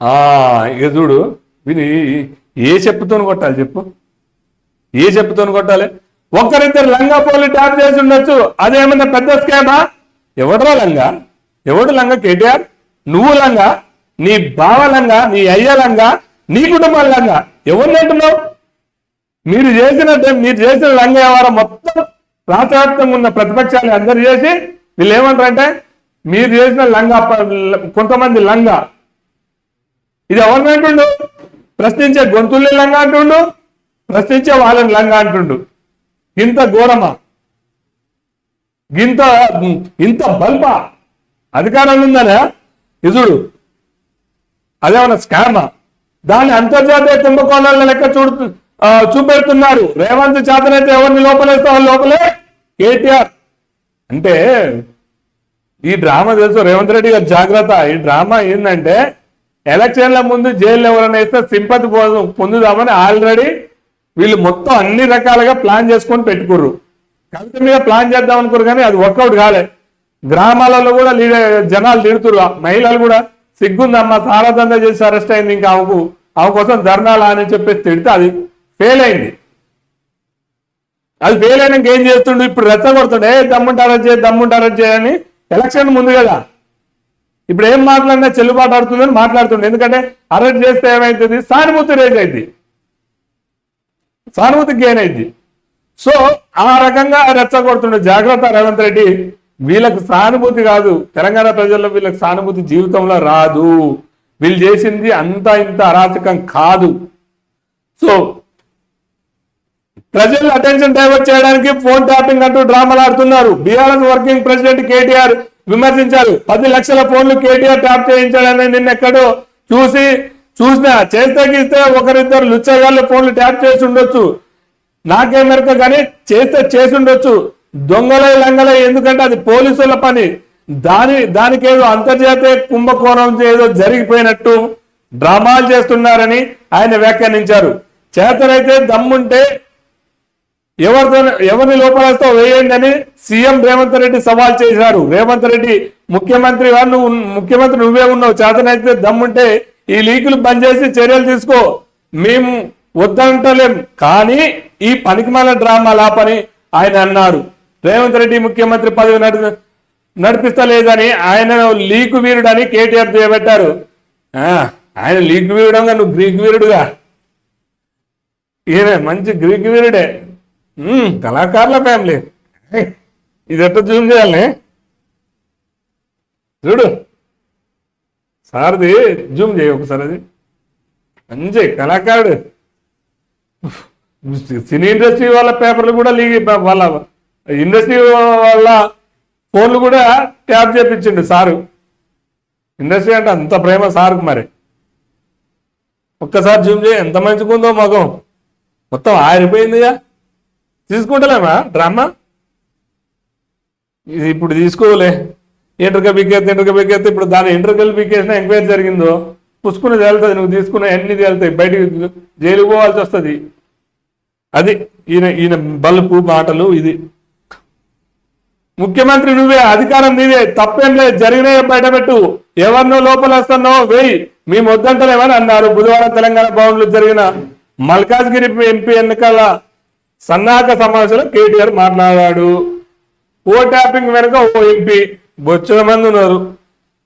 ఆ, ఇక చూడు విని ఏ చెప్పుతోని కొట్టాలి చెప్పు? ఏ చెప్పుతోని కొట్టాలి? ఒక్కరిద్దరు లంగా పోలి ట్యాప్ చేసి ఉండొచ్చు. అదేమన్నా పెద్ద స్కామా? ఎవడరా లంగా? ఎవడు లంగా? కేటీఆర్? నువ్వు లంగా? నీ బావ లంగా? నీ అయ్య లంగా? నీ కుటుంబం లంగా? ఎవరిని అంటున్నావు? మీరు చేసిన మీరు చేసిన లంగ వ్యవహారం మొత్తం రాష్ట్రవ్యాప్తంగా ఉన్న ప్రతిపక్షాలు అందరు చేసి వీళ్ళు ఏమంటారంటే మీరు చేసిన లంగా కొంతమంది లంగా ఇది ఎవరిని అంటుండు? ప్రశ్నించే గొంతుల్ని లంగా అంటుండు? ప్రశ్నించే వాళ్ళని లంగా అంటుండు. ఇంత ఘోరమా? ఇంత ఇంత బల్ప అధికారం ఉందనే? ఇదుడు అదేమన్నా స్కామా? దాన్ని అంతర్జాతీయ కుంభకోణాల లెక్క చూడు చూపెడుతున్నారు. రేవంత్ చేతనైతే ఎవరిని లోపలేస్తే వాళ్ళు లోపలే? కేటీఆర్. అంటే ఈ డ్రామా తెలుసు రేవంత్ రెడ్డి గారు జాగ్రత్త. ఈ డ్రామా ఏంటంటే ఎలక్షన్ల ముందు జైలు ఎవరైనా వేస్తే సింపతి పొందుదామని ఆల్రెడీ వీళ్ళు మొత్తం అన్ని రకాలుగా ప్లాన్ చేసుకొని పెట్టుకుర్రు. కవిత మీద ప్లాన్ చేద్దాం అనుకోరు కానీ అది వర్కౌట్ కాలే. గ్రామాలలో కూడా జనాలు తిడుతురు మహిళలు కూడా సిగ్గుందమ్మా సారదంద చేసి అరెస్ట్ అయింది ఇంకా ఆమెకు. ఆమె కోసం ధర్నాలా అని చెప్పేసి తిడితే అది ఫెయిల్ అయింది. అది ఫెయిల్ అయినాక ఏం చేస్తుండు? ఇప్పుడు రెచ్చగొడుతుండే. ఏ దమ్ముంటారా చేయి దమ్ముంటారా చేయని ఎలక్షన్ ముందు కదా. ఇప్పుడు ఏం మాట్లాడినా చెల్లుబాటు ఆడుతుందని మాట్లాడుతుండే. ఎందుకంటే అరెస్ట్ చేస్తే ఏమైతుంది? సానుభూతి రేజ్ అయింది. సానుభూతి గెయిన్ అయింది. సో ఆ రకంగా రెచ్చగొడుతుండే జాగ్రత్త రేవంత్ రెడ్డి. వీళ్ళకు సానుభూతి కాదు. తెలంగాణ ప్రజల్లో వీళ్ళకి సానుభూతి జీవితంలో రాదు. వీళ్ళు చేసింది అంత ఇంత అరాచకం కాదు. సో ప్రజలు అటెన్షన్ డైవర్ట్ చేయడానికి ఫోన్ ట్యాపింగ్ అంటూ డ్రామాలు ఆడుతున్నారు. బీఆర్ఎస్ వర్కింగ్ ప్రెసిడెంట్ కేటీఆర్ విమర్శించారు. పది లక్షల ఫోన్లు కేటీఆర్ ట్యాప్ చేయించాడని నిన్న ఎక్కడో చూసి చూసిన చేస్తే గీస్తే ఒకరిద్దరు లుచ్చగాళ్ళు ఫోన్లు ట్యాప్ చేసి ఉండొచ్చు. నాకే మెరక కానీ చేస్తే చేసి ఉండొచ్చు. దొంగలై లంగలై ఎందుకంటే అది పోలీసుల పని. దాని దానికేదో అంతర్జాతీయ కుంభకోణం ఏదో జరిగిపోయినట్టు డ్రామాలు చేస్తున్నారని ఆయన వ్యాఖ్యానించారు. చేతనైతే దమ్ముంటే ఎవరితో ఎవరిని లోపలేస్తావు? వేయండి అని సీఎం రేవంత్ రెడ్డి సవాల్ చేశారు. రేవంత్ రెడ్డి ముఖ్యమంత్రి వారు నువ్వు ముఖ్యమంత్రి నువ్వే ఉన్నావు. చేతనైతే దమ్ముంటే ఈ లీకులు బంద్ చేసి చర్యలు తీసుకో. మేము వద్దంటలేం. కానీ ఈ పనికిమాల డ్రామా లాపని ఆయన అన్నారు. రేవంత్ రెడ్డి ముఖ్యమంత్రి పదవి నడి నడిపిస్తలేదని ఆయన లీకు వీరుడని కేటీఆర్ చేయబెట్టారు ఆ, ఆయన లీకు వీరుడంగా నువ్వు గ్రీక్ వీరుడుగా. ఈయన మంచి గ్రీక్ వీరుడే. కళాకారుల ఫ్యామిలీ. ఇది ఎట్లా జూమ్ చేయాలి? చూడు. సార్ది జూమ్ చేయి ఒకసారి అది. మంచి కళాకారుడు. సినీ ఇండస్ట్రీ వాళ్ళ పేపర్లు కూడా లీగ్ వాళ్ళ ఇండస్ట్రీ వాళ్ళ ఫోన్లు కూడా ట్యాప్ చేపించిండు సారు. ఇండస్ట్రీ అంటే అంత ప్రేమ సార్కు మరి. ఒక్కసారి జూమ్ చేయి. ఎంత మంచిగుందో మగం మొత్తం ఆరిపోయిందిగా. తీసుకుంటలేమా? డ్రామా? ఇది ఇప్పుడు తీసుకోలే. ఎంట్రక బిగ్గేస్తే ఎంట్రక బిగ్గేస్తే ఇప్పుడు దాని ఎంట్రకలు బిగ్గేసిన ఎంక్వైరీ జరిగిందో? పుసుకుని తేలుతుంది నువ్వు తీసుకున్న అన్ని తేలుతాయి. బయటికి జైలుకు పోవాల్సి వస్తుంది. అది ఈయన ఈయన బల్పు మాటలు ఇది. ముఖ్యమంత్రి నువ్వే అధికారం నీదే తప్పేం లేదు జరిగినాయో బయటపెట్టు. ఎవరినో లోపల వస్తానో వేయి. మేము వద్దంటలేమని అన్నారు. బుధవారం తెలంగాణ భవన్లో జరిగిన మల్కాజ్గిరి ఎంపీ ఎన్నికల సన్నాహక సమావేశంలో కేటీఆర్ మాట్లాడాడు. ఓ ట్యాపింగ్ వెనుక ఓ ఎంపీ బొచ్చుల మంది ఉన్నారు